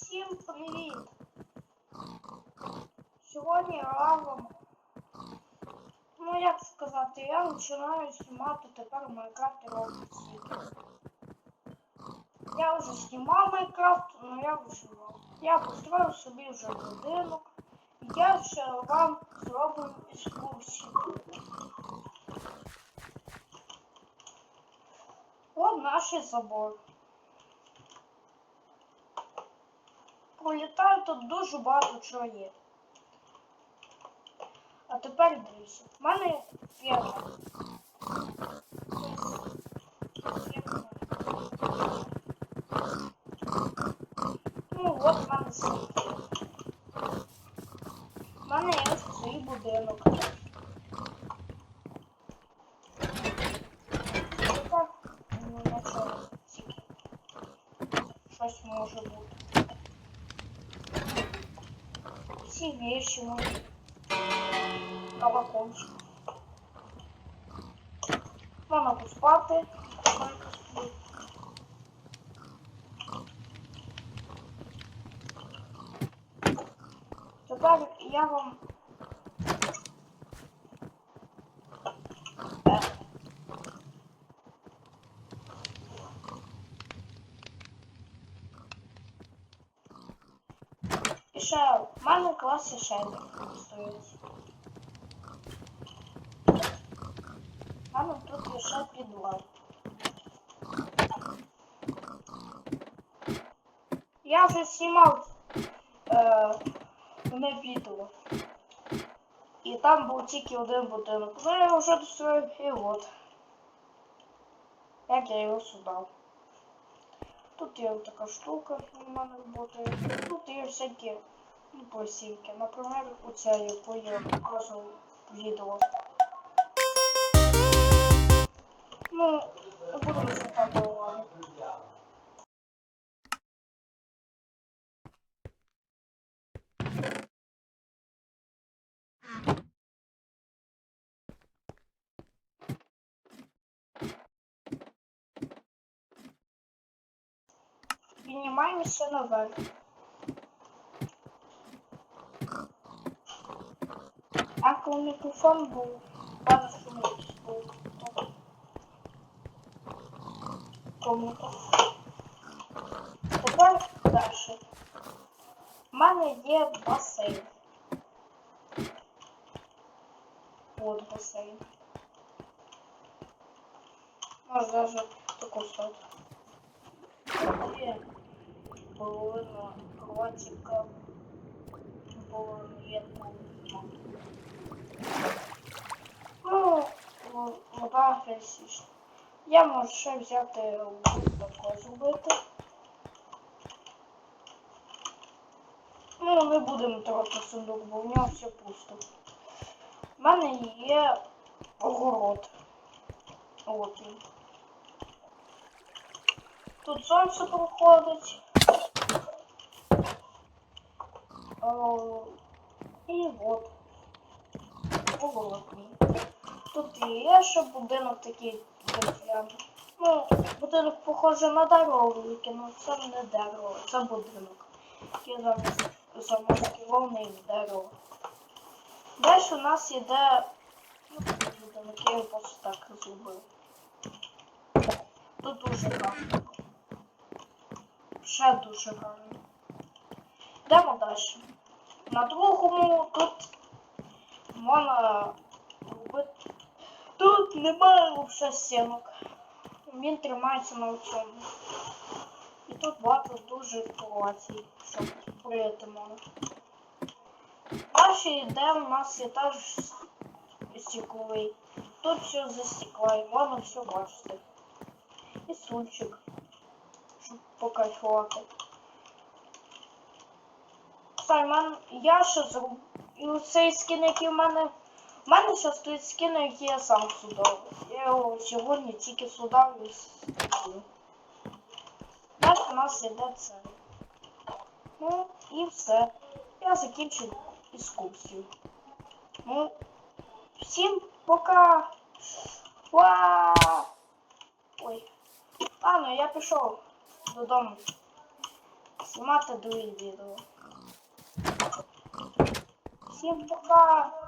Всім привіт! Сьогодні разом, ну як сказати, я починаю знімати тепер Майнкрафт Roblox. Я вже знімав Майнкрафт, але я виживав. Я построїв собі вже будинок. Я ще вам зроблю екскурсію. От наш забор. Пролітаю тут дуже багато чого є. А тепер дивіться. В мене ферма. Ну, от в мене свій. В мене є свій будинок. Ну, нічого, тільки щось може бути. Всі вещи. Колокольчик. Можна поспати. Тепер я вам. Ще в мене в класі шейдер стоїть. В тут ще підвал. Я вже знімав е, не відео. І там був тільки один будинок. Ну я вже достроїв і от. Як я його сюди. Тут є така штука, у роботає. Тут є всякі пластинки. Наприклад, оця, яку я показував в відео. Ну, не будемо звертати увагу. Піднімаємося наверх. А коли мікрофон був, багато шумів був. Комната. Тепер далі. У мене є басейн. От басейн. Може даже таку стати. Є половина кротика, половина є там. Ну, вода фельсіш. Я можу ще взяти тако зробити. Ну, не будемо трохи сундук, бо в нього все пусто. У мене є огород. От він. Тут сонце проходить. О, і от. Огород мій. Тут є ще будинок такий дерев'яний. Ну, будинок похожий на дорогу, який, ну це не дерево, це будинок. Який замість замаскірований в дерево. Далі у нас іде ну, будинок, я його просто так зробив. Тут дуже гарно. Ще дуже гарно. Йдемо далі. На другому тут можна робити. Тут немає вже стінок. Він тримається на цьому. І тут багато дуже інформації, щоб прийти можна. Далі йде у нас етаж стекловий. Тут все за стекла і можна все бачити. І стульчик, щоб покайфувати. Саймон, я ще зроблю. І цей скін, який в мене. У мене ще стоїть скін, який я сам судав. Я його сьогодні тільки судав і. Далі у нас іде це. Ну і все. Я закінчив екскурсію. Ну, всім пока! Уа! Ой. Ладно, я пішов додому. знімати друге відео. Всім пока!